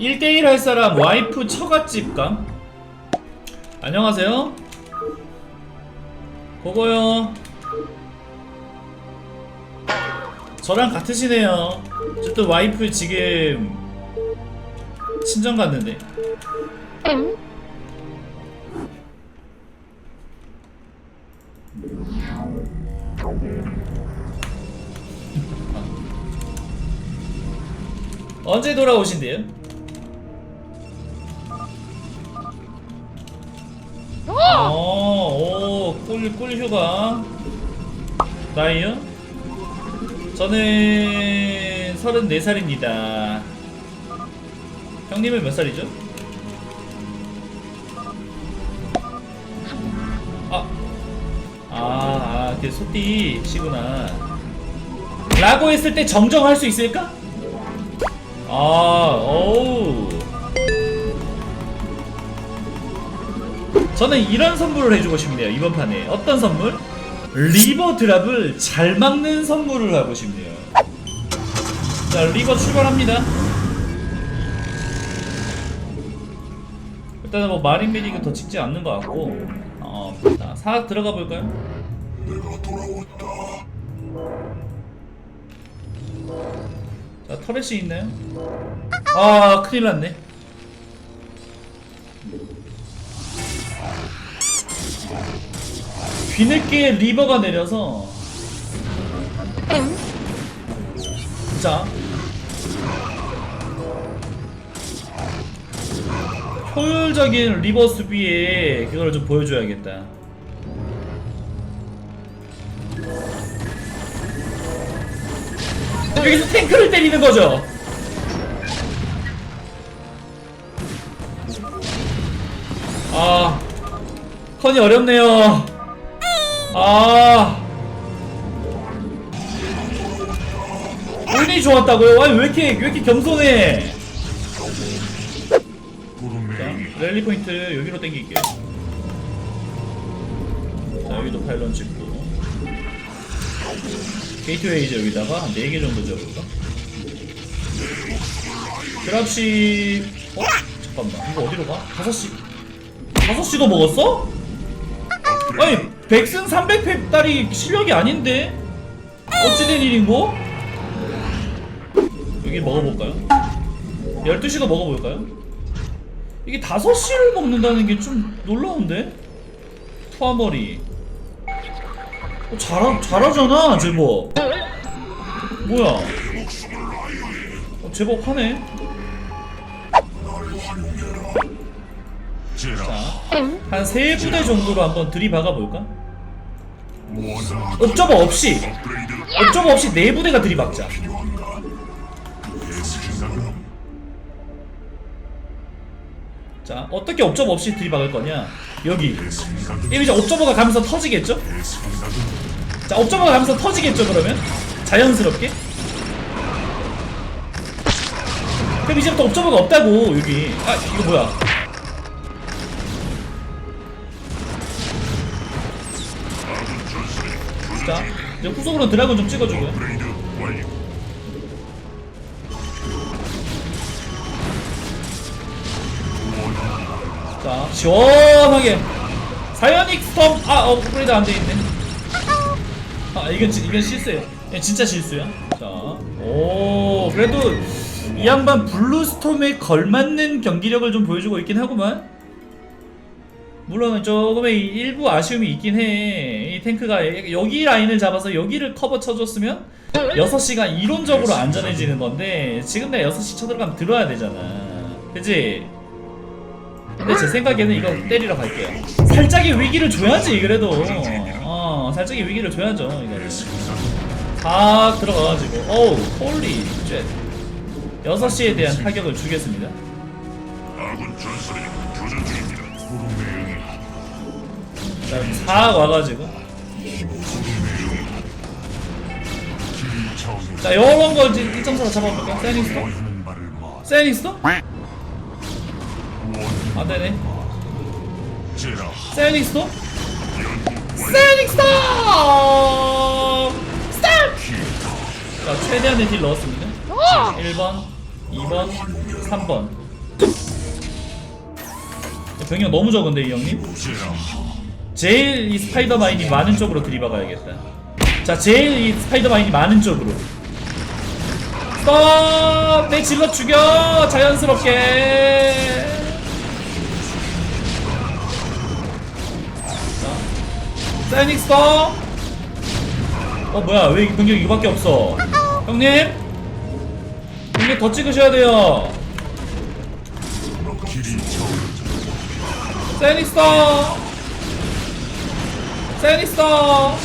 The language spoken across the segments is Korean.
1대1 할 사람 와이프 처갓집감? 안녕하세요. 그거요. 저랑 같으시네요. 어쨌든 와이프 지금 친정 갔는데. 언제 돌아오신대요? 어, 오, 꿀, 꿀 휴가. 나이요? 저는 34살입니다. 형님은 몇 살이죠? 아, 아, 아, 그 소띠시구나. 라고 했을 때 정정할 수 있을까? 아, 오우. 저는 이런 선물을 해주고 싶네요 이번 판에 어떤 선물? 리버 드랍을 잘 막는 선물을 하고 싶네요 자 리버 출발합니다 일단은 뭐 마린 메딕은 더 찍지 않는 것 같고 어, 자, 사악 들어가 볼까요? 내가 돌아왔다. 자 터렛이 있나요? 아 큰일 났네 뒤늦게 리버가 내려서. 자. 효율적인 리버 수비에 그걸 좀 보여줘야겠다. 여기서 탱크를 때리는 거죠. 아 컨이 어렵네요 아 운이 좋았다고요? 아니 왜 이렇게 왜 이렇게 겸손해 자, 랠리 포인트 여기로 당길게요 자 여기도 파일런 찍고 게이트웨이 이제 여기다가 한 4개 정도 지어볼까? 드랍시 어? 잠깐만 이거 어디로 가? 5시 5시도 먹었어? 아니 백승 300팩 딸이 실력이 아닌데? 어찌된 일인고? 여기 먹어볼까요? 12시도 먹어볼까요? 이게 5시를 먹는다는 게 좀 놀라운데? 투하머리 어, 잘하, 잘하잖아 제법 뭐야 어, 제법 하네 제라 한세 부대 정도로 한번 들이박아 볼까? 옵저버 없이 옵저버 없이 네 부대가 들이박자. 자 어떻게 옵저버 없이 들이박을 거냐? 여기. 이제 옵저버가 가면서 터지겠죠? 자 옵저버가 가면서 터지겠죠 그러면? 자연스럽게? 그럼 이제부터 옵저버가 없다고 여기. 아 이거 뭐야 이제 후속으로 드라곤 좀 완료. 자 시원하게. 사이오닉 스톰 아 어, 업그레이드 안 돼 있네. 아 이건 지- 이건 실수예요. 예, 진짜 실수야 자오 그래도 이 양반 블루스톰에 걸맞는 경기력을 좀 보여주고 있긴 하구만 물론 조금의 일부 아쉬움이 있긴 해 이 탱크가 여기 라인을 잡아서 여기를 커버 쳐줬으면 6시가 이론적으로 안전해지는 건데 지금 내가 6시 쳐들어가면 들어야 되잖아 그지? 근데 제 생각에는 이거 때리러 갈게요. 살짝의 위기를 줘야지 그래도. 어, 살짝의 위기를 줘야죠 이거는. 다 들어가가지고. 어우, 홀리 쉣. 6시에 대한 타격을 주겠습니다. 싹 와가지고. 자, 요런 거 이제 1.4로 잡아볼까? 세닝스터? 원하는 바를 마. 세닝스터? 원하는 안 되네. 제라 세닝스터? 세닝스터! 스탑! 키타 자, 최대한의 딜 넣었습니다. 1번, 2번, 3번. 병력 너무 적은데 이 형님? 제일 이 스파이더마인이 많은 쪽으로 들이박아야겠다. 자, 제일 이 스파이더마인이 많은 쪽으로. 스톱! 내 질러 죽여! 자연스럽게! 자, 사이닉 스톱! 어, 뭐야, 왜 병력 이거밖에 없어? 형님? 형님 더 찍으셔야 돼요. 사이닉 스톱! 사이닉 스톱!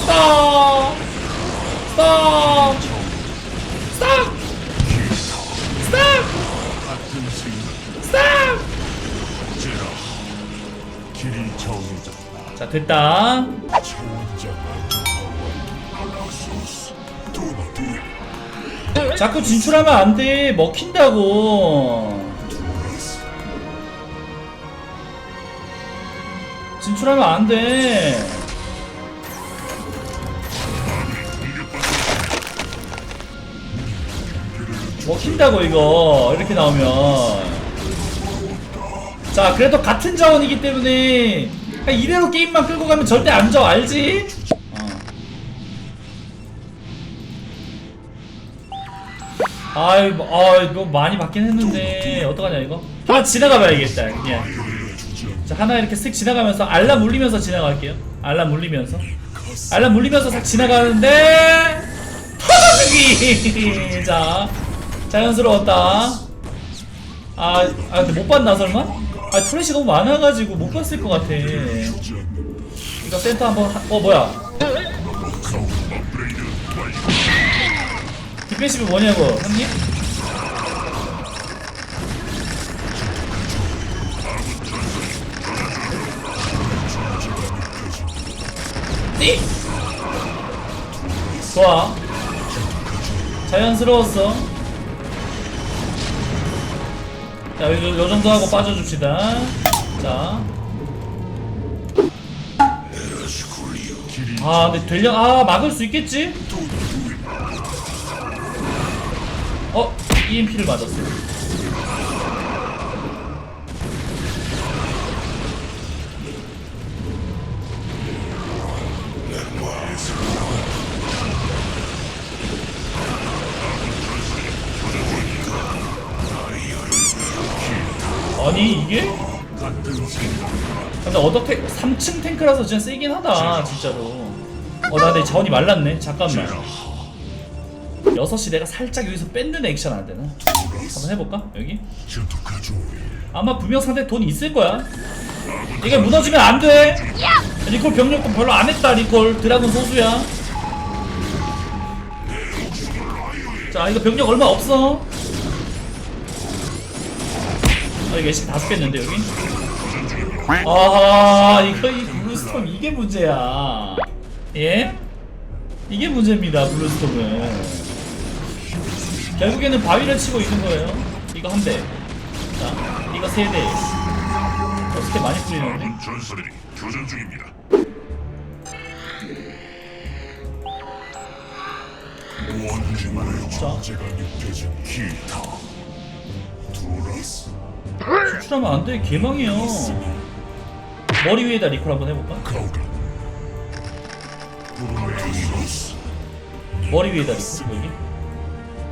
스톱! 스톱! 스톱! 스톱! 자 됐다 자꾸 진출하면 안돼 먹힌다고 진출하면 안 돼. 먹힌다고 이거. 이렇게 나오면. 자 그래도 같은 자원이기 때문에 이대로 게임만 끌고 가면 절대 안 져 알지? 어. 아이 뭐, 아이 뭐 많이 받긴 했는데 어떡하냐 이거? 하나 지나가 봐야겠다 그냥 자 하나 이렇게 쓱 지나가면서 알람 울리면서 지나갈게요. 알람 울리면서. 알람 울리면서 싹 지나가는데 터져주기! 자 자연스러웠다. 아, 아 근데 못 봤나 설마? 아 프레시 너무 많아가지고 못 봤을 것 같아. 이거 센터 한번 하- 어 뭐야? 디펜시브 뭐냐고 형님? 띠! 좋아 자연스러웠어 자 요, 요 정도 하고 빠져줍시다 자 아, 근데 되려 아 막을 수 있겠지? 어, EMP를 맞았어. 근데 어떻게 3층 탱크라서 진짜 세긴 하다 진짜로. 어나 근데 자원이 말랐네. 잠깐만. 6시 내가 살짝 여기서 뺏는 액션 안 되나? 한번 해볼까? 여기? 아마 분명 상대 돈 있을 거야. 이게 무너지면 안 돼. 리콜 병력도 별로 안 했다 리콜. 드라군 소수야. 자 이거 병력 얼마 없어 아 이거 애쉬 다섯 뺐는데 여기? 아 이거 이 블루스톰 이게 문제야. 예? 이게 문제입니다 블루스톰은. 결국에는 바위를 치고 있는 거예요. 이거 한대. 자 이거 세대. 어떻게 많이 풀리는데? 아군 전설이 교전 중입니다. 원주만의 자. 존재가 느껴진 기타 두라스 수출하면 안 돼 개망이야 머리 위에다 리콜 한번 해볼까? 머리 위에다 리콜 여기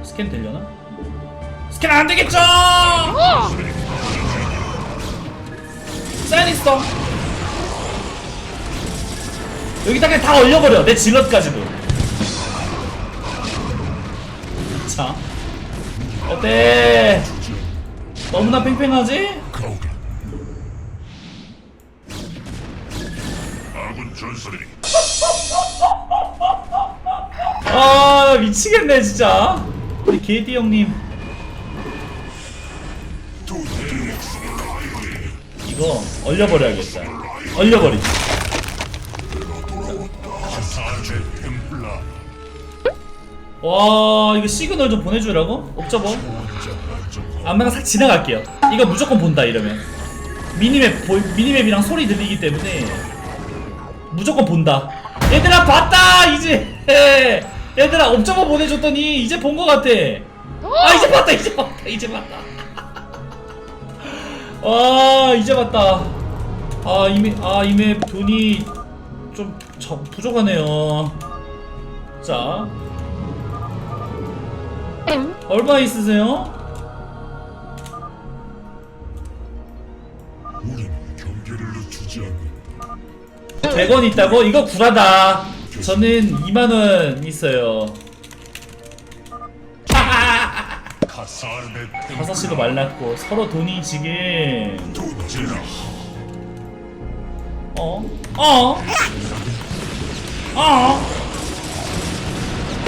스캔 되려나? 스캔 안 되겠죠! 사이니스터 여기다 그냥 다 얼려버려 내 질럿까지도 자 어때? 너무나 팽팽하지? 가오라 아군 전설이 아 미치겠네 진짜. 우리 게디 형님. 이거 얼려버려야겠다. 사제 템플라 와 이거 시그널 좀 보내주라고? 옵저버 안마가 싹 지나갈게요. 이거 무조건 본다 이러면. 미니맵 보, 미니맵이랑 소리 들리기 때문에 무조건 본다. 얘들아 봤다! 이제! 얘들아 옵저버 보내줬더니 이제 본거 같아. 아 이제 봤다 이제 봤다 이제 봤다. 와 이제 봤다. 아 이미 아 이미 돈이 좀 저, 부족하네요. 자. 얼마 있으세요? 100원 있다고? 이거 구라다 저는 2만원 있어요 카살의 다섯 시도 말랐고 서로 돈이 지금 어? 어? 어?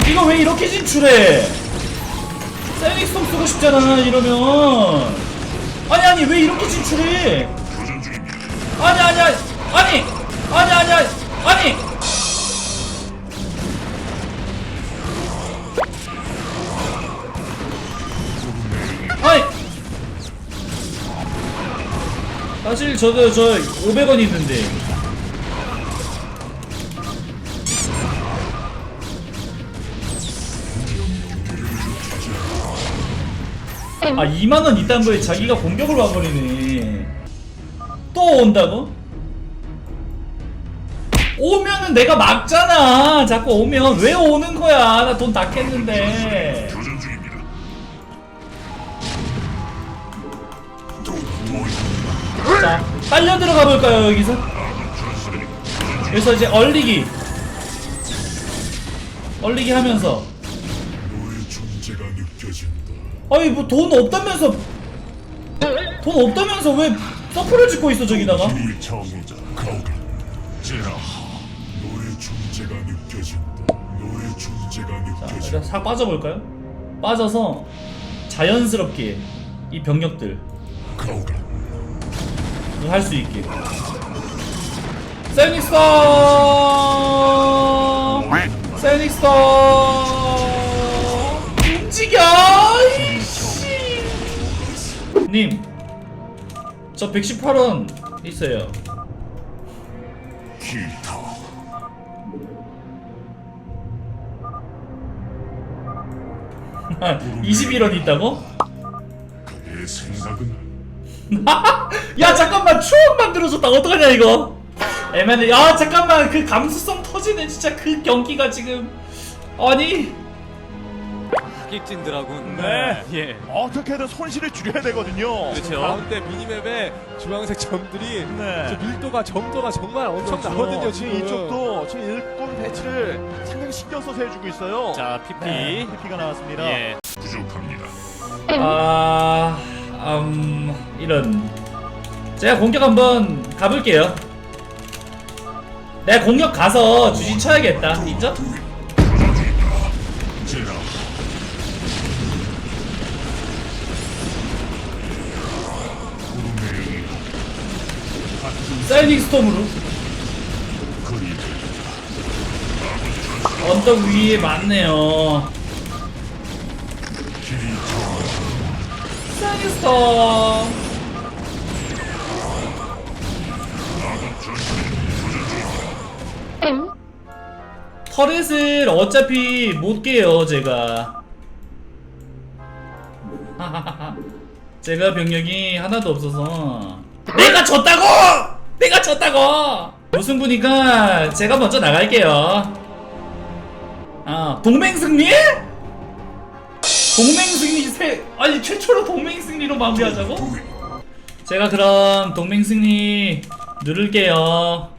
이거 왜 이렇게 진출해? 세닉스톰 쓰고 싶잖아 이러면 아니 아니 왜 이렇게 진출해? 아니 아니 아니 아니 아니 아니 아니. 아니! 아니! 사실 저도 저 500원 있는데. 아 2만원 있다는 거에 자기가 공격을 와버리네. 또 온다고? 오면은 내가 막잖아. 자꾸 오면 왜 오는 거야? 나돈 중입니다. 자 빨려 들어가 볼까요 여기서. 여기서 이제 얼리기. 얼리기 하면서. 너의. 아니 뭐 돈 없다면서. 돈 없다면서 왜 서프를 짓고 있어 저기다가 너의 존재가 느껴진다. 너의 존재가 자 느껴진다. 싹 빠져볼까요? 빠져서 자연스럽게 이 병력들 가오가. 할 수 있게. 세닉스톰 세닉스톰 움직여 이씨! 님 저 118원 있어요. 기 21원 있다고? 그의 생각은 야 잠깐만. 추억 만들어줬다. 어떡하냐 이거? 애매네 야 잠깐만. 그 감수성 터지는 진짜 그 경기가 지금. 아니 드라군. 네. 예. 어떻게든 손실을 줄여야 되거든요. 그렇죠. 가운데 미니맵에 주황색 점들이 네. 저 밀도가 정도가 정말 엄청 그렇죠. 나거든요. 지금 지금 이쪽도 지금 일꾼 배치를 상당히 신경 써서 해주고 있어요. 자 PP. 네, PP가 나왔습니다. 예. 부족합니다. 아... 음... 이런 제가 공격 한번 가볼게요 내가 공격 가서 주진 쳐야겠다 인정? 사이닉 스톰으로. 언덕 위에 길이 사이닉 스톰. 터렛을 어차피 못 깨요 제가. 제가 병력이 하나도 없어서. 내가 졌다고! 내가 졌다고! 무슨 분이니까 제가 먼저 나갈게요 아 동맹 승리? 동맹 승리 세 아니 최초로 동맹 승리로 마무리하자고? 제가 그럼 동맹 승리 누를게요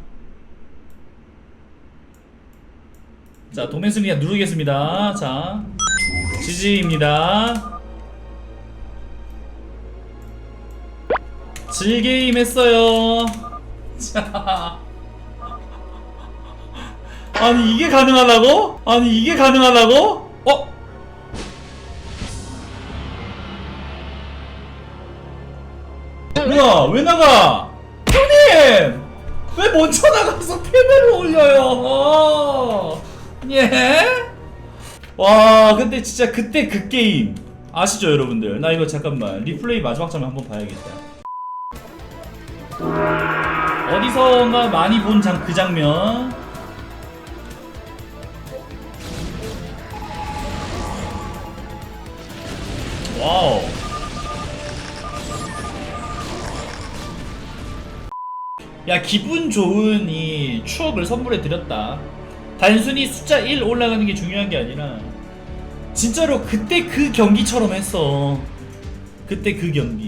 자 동맹 승리 누르겠습니다 자 지지입니다 즐게임 했어요 자 아니 이게 가능하다고? 아니 이게 가능하다고? 어? 뭐야 왜 나가? 형님! 왜 먼저 나가서 패배를 올려요? 예? 와 근데 진짜 그때 그 게임 아시죠 여러분들? 나 이거 잠깐만 리플레이 마지막 장면 한번 봐야겠다 어디선가 많이 본 장 그 장면. 와우. 야 기분 좋은 이 추억을 선물해 드렸다. 단순히 숫자 1 올라가는 게 중요한 게 아니라 진짜로 그때 그 경기처럼 했어. 그때 그 경기